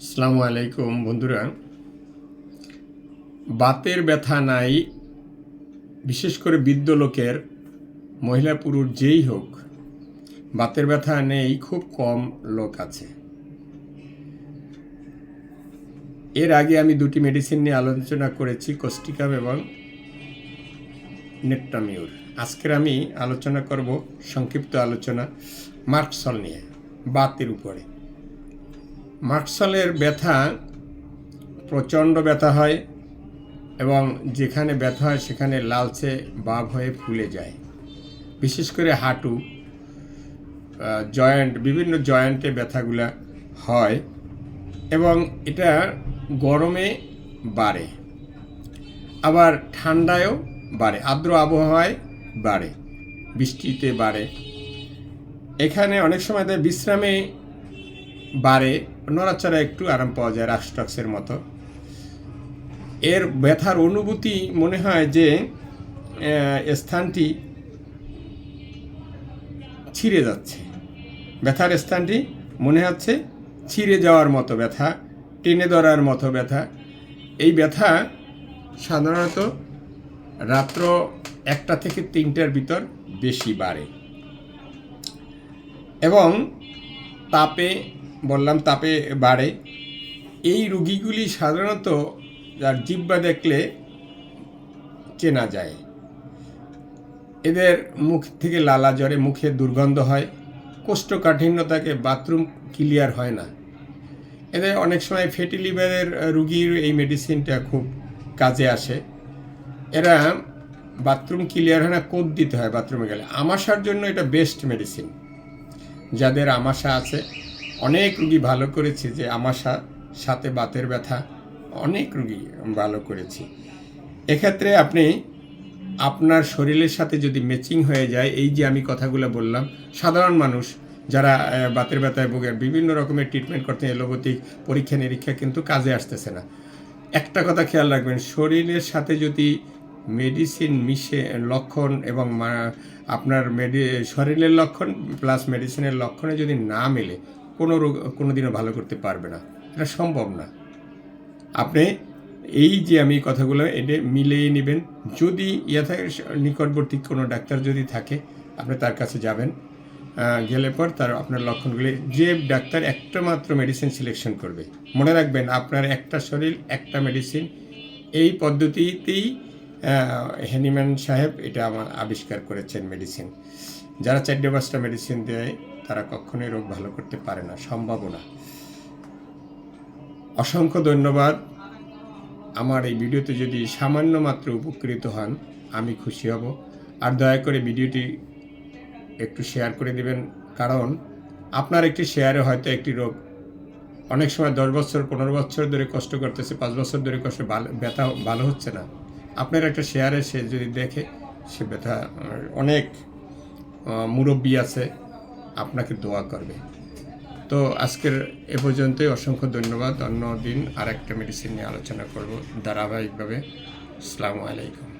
আসসালামু আলাইকুম বন্ধুরা। বাতের ব্যথা নাই, বিশেষ করে বৃদ্ধ লোকের, মহিলা পুরুষ যেই হোক, বাতের ব্যথা নেই, খুব কম লোক আছে। এর আগে আমি দুটি মেডিসিন নিয়ে আলোচনা করেছি কোস্টিকাম এবং নেট্টামিউর। আজকের আমি আলোচনা করব, সংক্ষিপ্ত আলোচনা, মার্কসল নিয়ে, বাতের উপরে। মার্কসলের ব্যথা, প্রচণ্ড ব্যথা হয় এবং যেখানে ব্যথা হয় সেখানে লালচে বাভ হয়ে ফুলে যায়। বিশেষ করে হাঁটু জয়েন্ট, বিভিন্ন জয়েন্টে ব্যথাগুলা হয় এবং এটা গরমে বাড়ে, আবার ঠান্ডায়ও বাড়ে, আর্দ্র আবহাওয়ায় বাড়ে, বৃষ্টিতে বাড়ে। এখানে অনেক সময় বিশ্রামে বাড়ে নড়াচড়া একটু আরাম পাওয়া যায় রাস্টক্সের মতো। এর ব্যথার অনুভূতি মনে হয় যে স্থানটি ছিঁড়ে যাচ্ছে। ব্যথার স্থানটি মনে হচ্ছে ছিঁড়ে যাওয়ার মতো ব্যথা, টেনে ধরার মতো ব্যথা। এই ব্যথা সাধারণত রাত্র একটা থেকে তিনটার ভিতর বেশি বাড়ে। এবং তাপে বললাম তাপে বাড়ে। এই রুগীগুলি সাধারণত যার জিব্বা দেখলে চেনা যায়। এদের মুখ থেকে লালা জ্বরে মুখে দুর্গন্ধ হয় কোষ্ঠকাঠিন্য বাথরুম ক্লিয়ার হয় না। এদের অনেক সময় ফ্যাটি লিভারের রুগীর এই মেডিসিনটা খুব কাজে আসে। এরা বাথরুম ক্লিয়ার হয় না, কোদ দিতে হয় বাথরুমে গেলে। আমাশার জন্য এটা বেস্ট মেডিসিন। যাদের আমাশা আছে অনেক রুগী ভালো করেছে যে আমাশা সাথে বাতের ব্যথা অনেক রুগী ভালো করেছি। এক্ষেত্রে আপনি আপনার শরীরের সাথে যদি ম্যাচিং হয়ে যায়, এই যে আমি কথাগুলো বললাম, সাধারণ মানুষ যারা বাতের ব্যথায় ভোগে বিভিন্ন রকমের ট্রিটমেন্ট করতে এলোপ্যাথিক পরীক্ষা নিরীক্ষা কিন্তু কাজে আসতেছে না। একটা কথা খেয়াল রাখবেন, শরীরের সাথে যদি মেডিসিন মিশে, লক্ষণ এবং আপনার মেডি শরীরের লক্ষণ প্লাস মেডিসিনের লক্ষণে যদি না মেলে কোনো রোগ কোনো দিনও ভালো করতে পারবে না। এটা সম্ভব না। আপনি এই যে আমি কথাগুলো এটা মিলিয়ে নেবেন। যদি ইয়ে থাকে, নিকটবর্তী কোনো ডাক্তার যদি থাকে, আপনি তার কাছে যাবেন গেলে পর তার আপনার লক্ষণগুলি, যে ডাক্তার একটা মাত্র মেডিসিন সিলেকশন করবে। মনে রাখবেন, আপনার একটা শরীর, একটা মেডিসিন এই পদ্ধতিতেই হ্যানিম্যান সাহেব এটা আমার আবিষ্কার করেছেন মেডিসিন যারা চারটে পাঁচটা মেডিসিন দেয় তারা কখনোই রোগ ভালো করতে পারে না সম্ভাবনা না। অসংখ্য ধন্যবাদ। আমার এই ভিডিওতে যদি সামান্য মাত্র উপকৃত হন, আমি খুশি হব। আর দয়া করে ভিডিওটি একটু শেয়ার করে দেবেন, কারণ আপনার একটি শেয়ারে হয়তো একটি রোগ অনেক সময় দশ বছর, পনেরো বছর ধরে কষ্ট করতেছে, পাঁচ বছর ধরে কষ্ট ব্যথা ভালো হচ্ছে না। আপনার একটা শেয়ারে সে যদি দেখে, সে ব্যথা, অনেক মুরব্বী আছে আপনাকে দোয়া করবে। তো আজকের এ পর্যন্তই। অসংখ্য ধন্যবাদ। অন্য দিন আর একটা মেডিসিন নিয়ে আলোচনা করব ধারাবাহিকভাবে। আসসালামু আলাইকুম।